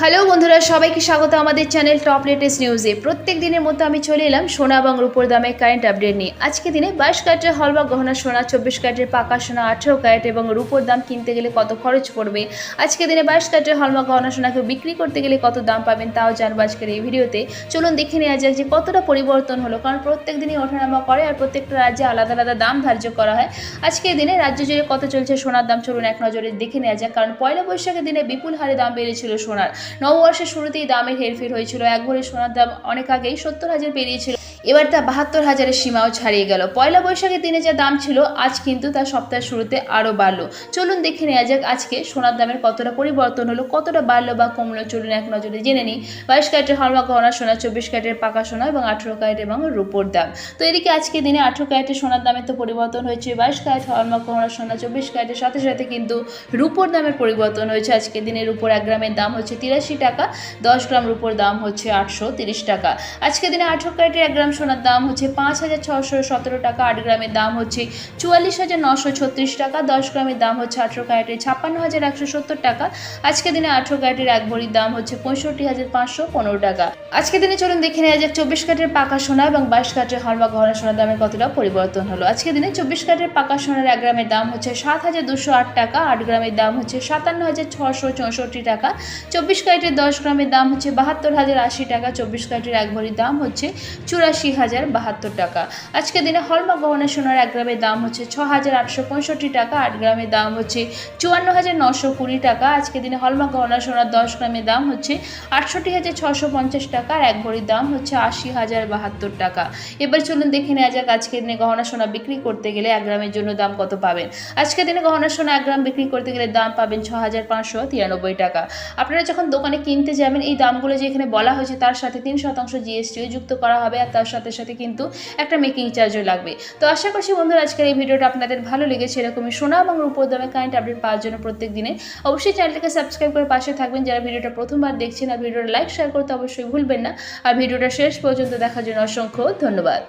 Hello বন্ধুরা, সবাইকে স্বাগত আমাদের চ্যানেল টপ লেটেস্ট নিউজে। প্রত্যেক দিনের মতো আমি চলে এলাম সোনা এবং রূপোর দামে কারেন্ট আপডেট নিয়ে। আজকে দিনে বাইশ ক্যারেটের হলবা গহনা, সোনা, চব্বিশ ক্যারেটের পাকা সোনা, আঠেরো ক্যারেট এবং রূপোর দাম কিনতে গেলে কত খরচ পড়বে? আজকে দিনে বাইশ ক্যারেটের হলমা গহনা, সোনাকে বিক্রি করতে গেলে কত দাম পাবেন তাও জানব আজকের এই ভিডিওতে। চলুন দেখে নেওয়া যাক যে কতটা পরিবর্তন হলো, কারণ প্রত্যেক দিনই ওঠানামা করে আর প্রত্যেকটা রাজ্যে আলাদা আলাদা দাম ধার্য করা হয়। আজকের দিনে রাজ্য জুড়ে কত চলছে সোনার দাম চলুন এক নজরে দেখে নেওয়া যাক, কারণ পয়লা বৈশাখের দিনে বিপুল হারে দাম বেড়েছিল সোনার। নববর্ষের শুরুতেই দামের হেরফের হয়েছিল। এক ভরি সোনার দাম অনেক আগেই সত্তর হাজার পেরিয়েছিল। এবার তা বাহাত্তর হাজারের সীমাও ছাড়িয়ে গেল। পয়লা বৈশাখের দিনে যা দাম ছিল, আজ কিন্তু তার সপ্তাহের শুরুতে আরও বাড়লো। চলুন দেখে নেওয়া যাক আজকে সোনার দামের কতটা পরিবর্তন হলো, কতটা বাড়লো বা কমলো, চলুন এক নজরে জেনে নিই। বাইশ ক্যারেটের হলমা গহনা সোনা, চব্বিশ ক্যারেটের পাকা সোনা এবং আঠেরো ক্যারেট এবং রূপোর দাম। তো এদিকে আজকে দিনে আঠেরো ক্যারেটের সোনার দামে তো পরিবর্তন হয়েছে, বাইশ ক্যারেট হলমা গহনা সোনা, চব্বিশ ক্যারেটের সাথে সাথে কিন্তু রূপোর দামের পরিবর্তন হয়েছে। আজকে দিনে রূপোর এক গ্রামের দাম হচ্ছে তিরাশি টাকা, দশ গ্রাম রূপোর দাম হচ্ছে আটশো তিরিশ টাকা। আজকে দিনে আঠেরো ক্যারেটের এক গ্রাম সোনার দাম হচ্ছে পাঁচ হাজার ছশো সতেরো টাকা, আট গ্রামের দাম হচ্ছে চুয়াল্লিশ হাজার নশো ছত্রিশ টাকা, দশ গ্রামের দাম হচ্ছে আঠেরো ক্যারেটের ছাপ্পান্ন হাজার একশো সত্তর টাকা। আজকে দিনে আঠেরো ক্যারেটের এক ভরির দাম হচ্ছে পঁয়ষট্টি হাজার পাঁচশো পনেরো টাকা। আজকে দিনে চলুন দেখে নেওয়া যাক চব্বিশ ক্যারেটের পাকা সোনা এবং বাইশ ক্যারেটের হলমা গহনা সোনার দামের কতটা পরিবর্তন হলো। আজকে দিনে চব্বিশ ক্যারেটের পাকা সোনার এক গ্রামের দাম হচ্ছে সাত হাজার দুশো আট টাকা, আট গ্রামের দাম হচ্ছে সাতান্ন হাজার ছশো চৌষট্টি টাকা। চব্বিশ ক্যারেটের দশ গ্রামের দাম হচ্ছে বাহাত্তর হাজার আশি টাকা, চব্বিশ ক্যারেটের এক ভরির দাম হচ্ছে চুরাশি হাজার বাহাত্তর টাকা। আজকের দিনে হলমা গহনা সোনার এক গ্রামের দাম হচ্ছে ছ হাজার আটশো পঁয়ষট্টি টাকা, আট গ্রামের দাম হচ্ছে চুয়ান্ন হাজার নশো কুড়ি টাকা। আজকের দিনে হলমা গহনা সোনার দশ গ্রামের দাম হচ্ছে আটষট্টি হাজার ছশো পঞ্চাশ টাকা আর এক ভরির দাম হচ্ছে আশি হাজার বাহাত্তর টাকা। এবার চলুন দেখে নেওয়া যাক আজকে দিনে গহনা সোনা বিক্রি করতে গেলে এক গ্রামের জন্য দাম কত পাবেন। আজকের দিনে গহনা সোনা এক গ্রাম বিক্রি করতে গেলে দাম পাবেন ছ হাজার পাঁচশো তিরানব্বই টাকা। আপনারা যখন দোকানে কিনতে যাবেন, এই দামগুলো যে এখানে বলা হয়েছে, তার সাথে তিন শতাংশ জিএসটিও যুক্ত করা হবে আর তার সাথে সাথে কিন্তু একটা মেকিং চার্জও লাগবে। তো আশা করছি বন্ধুরা আজকের এই ভিডিওটা আপনাদের ভালো লেগেছে, এরকমই সোনা এবং রূপোর দামে কারেন্ট আপডেট পাওয়ার জন্য প্রত্যেক দিনে। অবশ্যই চ্যানেলটাকে সাবস্ক্রাইব করে পাশে থাকবেন। যারা ভিডিওটা প্রথমবার দেখছেন আর ভিডিওটা লাইক শেয়ার করতে অবশ্যই ভুলবেন না। আর ভিডিওটা শেষ পর্যন্ত দেখার জন্য অসংখ্য ধন্যবাদ।